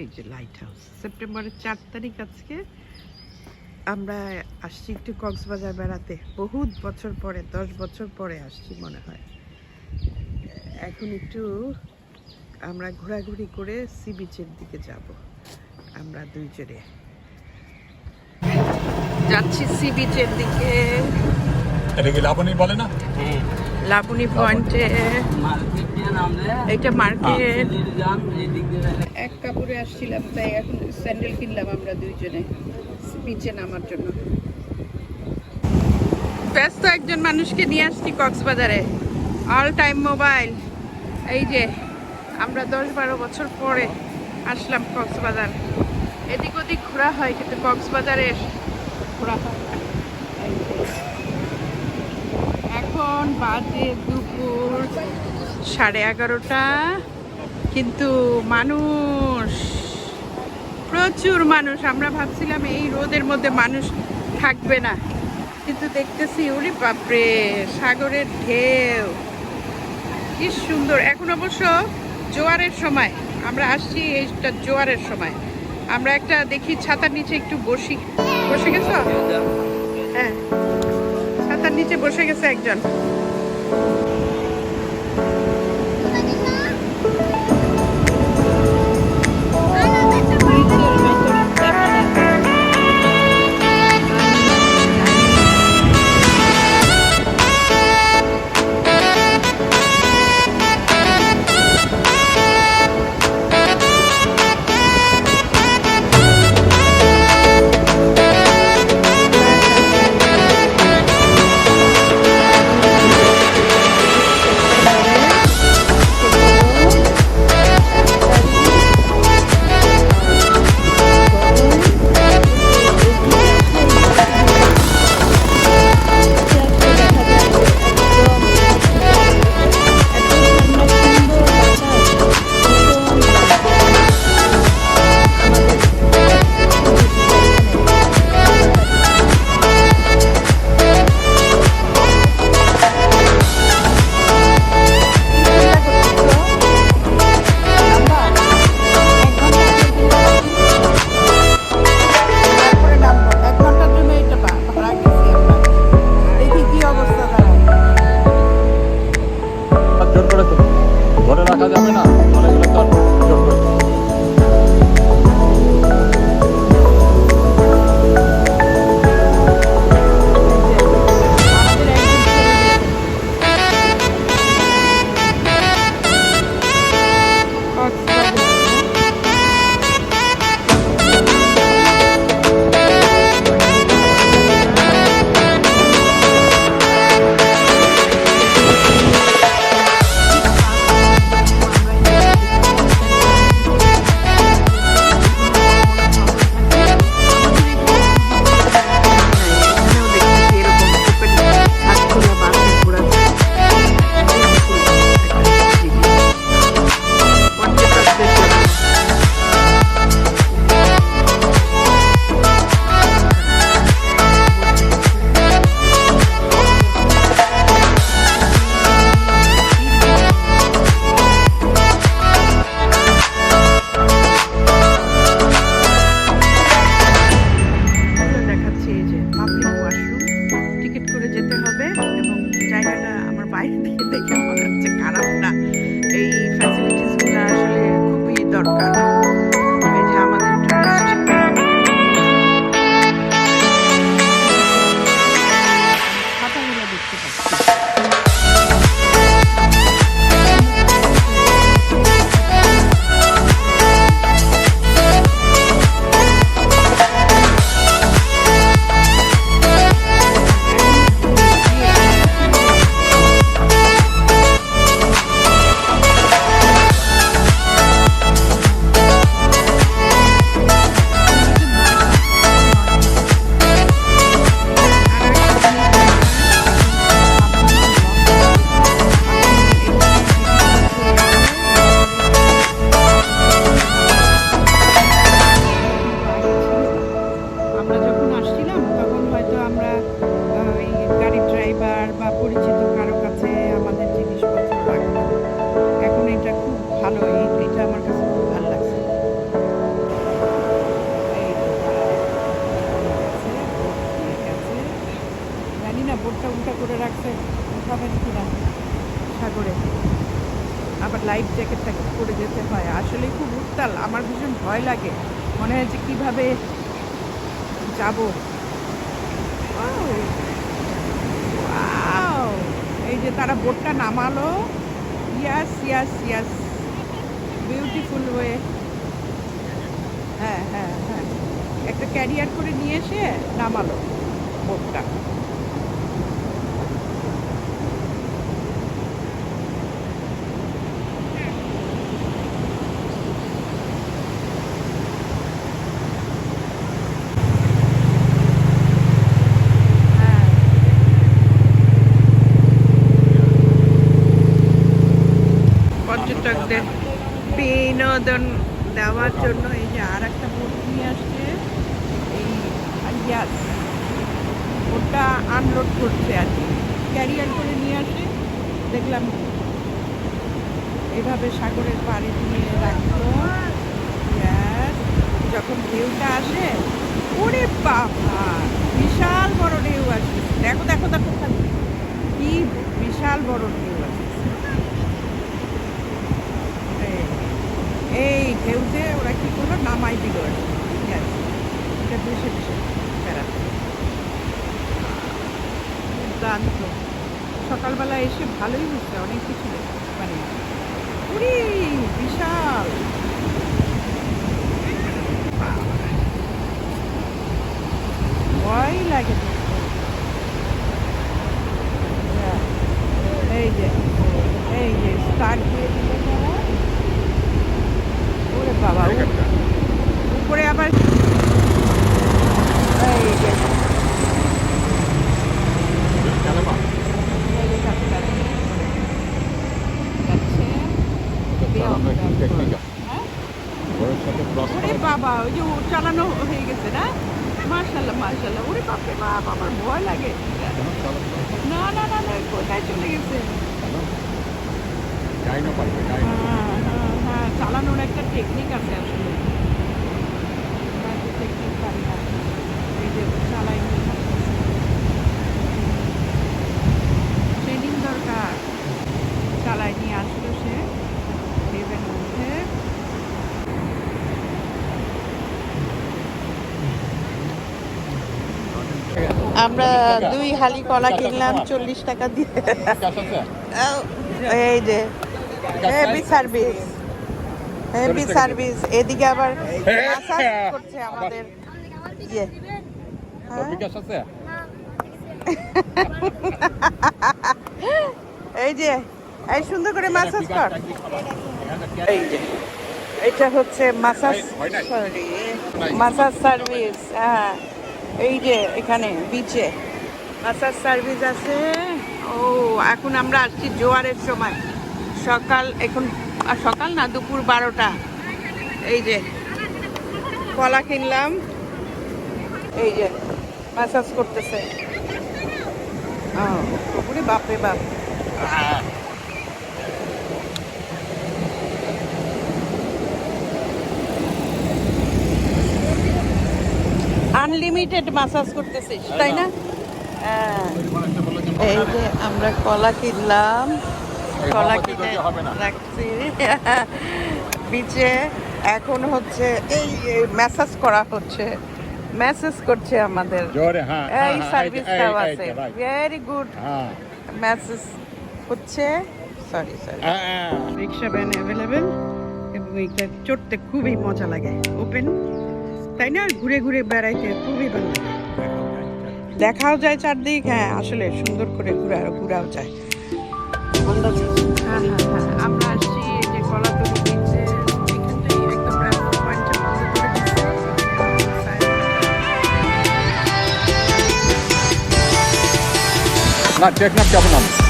এই যে light house সেপ্টেম্বরের চার তারিখ আজকে। আমরা আসছি একটু কক্সবাজার বেড়াতে। বহুত বছর পরে দশ বছর পরে আসছি মনে হয়। এখন একটু আমরা ঘোরাঘুরি করে সি বিচের দিকে যাব আমরা দুইজনে। যাচ্ছি সি বিচের দিকে। এটা কি লাবণী বলে না? হ্যাঁ। লাবণী পয়েন্টে এটা মার্কেট। এক কাপড়ে আসছিলাম তাই এখন স্যান্ডেল কিনলাম আমরা দুইজনে বিচে নামার জন্য। ব্যস্ত একজন মানুষকে নিয়ে আসছি কক্সবাজারে। অল টাইম মোবাইল এই যে আমরা দশ বারো বছর পরে আসলাম কক্সবাজার। এদিক ওদিক ঘোরা হয় কিন্তু কক্সবাজারে ঘোরা হয় না। এই যে। এখন বাজে দুপুর সাড়ে এগারোটা। কিন্তু মানুষ প্রচুর মানুষ। আমরা ভাবছিলাম এই রোদের মধ্যে মানুষ থাকবে না। কিন্তু দেখতেছি ওরে বাপরে সাগরের ঢেউ। কি সুন্দর। এখন অবশ্য জোয়ারের সময়। আমরা আসছি এইটা জোয়ারের সময়। আমরা একটা দেখি ছাতার নিচে একটু বসি। বসে গেছো? হ্যাঁ। ছাতার নিচে বসে গেছে একজন। আবার লাইফ জ্যাকেট ট্যাকেট পরে যেতে হয়। আসলে খুব উত্তাল। আমার ভীষণ ভয় লাগে। মনে হয় যে কীভাবে যাব! এই যে তারা বোটটা নামালো। ইয়াস ইয়াস ইয়াস বিউটিফুল ওয়ে হ্যাঁ হ্যাঁ হ্যাঁ। একটা ক্যারিয়ার করে নিয়ে এসে নামালো বোটটা হ্যাঁ পর্যটকদের বিনোদন দেওয়ার জন্য এই যে আর একটা বোট নিয়ে আসছে। এই ইয়াস ওটা আনলোড করছে আর কি। ক্যারিয়ার করে নিয়ে আসে। দেখলাম এভাবে সাগরের পাড়ে নিয়ে রাখল. যখন ঢেউটা আসে, ওরে বাবা, বিশাল বড় ঢেউ আসে দেখো দেখো দেখো। কি বিশাল বড় ঢেউ আসে এই- এই ঢেউতে ওরা কি করল? নামাই দিল আর কি। Yes. এটা ভেসে ভেসে দুর্দান্ত। সকালবেলা এসে ভালোই হচ্ছে অনেক কিছু মানে উরি বিশাল ভয় লাগে দেখতে। হ্যাঁ, এই যে এই যে স্টার্ট দিয়ে দিল তারা ওরে বাবা উ- উপরে আবার এই যে হেলিকপ্টার যাচ্ছে হ্যাঁ ওরে বাবা ওই যে ও চালানো হয়ে গেছে না মার্শাল্লাহ মার্শাল্লাহ ওরে বাপরে বাপ আমার ভয় লাগে। না না না না কোথায় চলে গেছে? হ্যাঁ হ্যাঁ হ্যাঁ চালানোর একটা টেকনিক আছে আসলে। টেকনিক পারি না। এই যে চালাই ট্রেনিং দরকার চালাই নিয়ে আসলো সে দেবের মধ্যে আমরা দুই হালি কলা কিনলাম, চল্লিশ টাকা দিয়ে। এই যে, হেভি সার্ভিস হেভি সার্ভিস এদিকে আবার করছে আমাদের ইয়ে। হ্যাঁ? এই যে, এই সুন্দর করে মাসাজ কর। এই যে এটা হচ্ছে মাসাজ মাসাজ সার্ভিস হ্যাঁ। এই যে এখানে বিচে মাসাজ সার্ভিস আছে। ও, এখন আমরা আসছি জোয়ারের সময়। সকাল, এখন সকাল না, দুপুর বারোটা। এই যে, কলা কিনলাম। এই যে মাসাজ করতেছে। ও বাপরে বাপ। আনলিমিটেড মাসাজ করতেছিস তাই না? হ্যাঁ। এই যে আমরা কলা কিনলাম কলা কিনে রাখছি। বিচে এখন হচ্ছে এই ম্যাসাজ করা হচ্ছে। ম্যাসেজ করছে আমাদের। এই সার্ভিসটাও আছে। ভেরি গুড ম্যাসেজ হচ্ছে। Sorry sorry rickshaw van available এবং এটা চড়তে খুবই মজা লাগে। ওপেন তাই না? ঘুরে ঘুরে বেড়াইতে খুবই ভালো দেখাও যায় চারদিক হ্যাঁ আসলে সুন্দর করে ঘুরা ঘুরাও যায়। হ্যাঁ হ্যাঁ হ্যাঁ আমরা আসছি যে কলাতলি দিচ্ছে না টেকনাফ যাব না আমি এই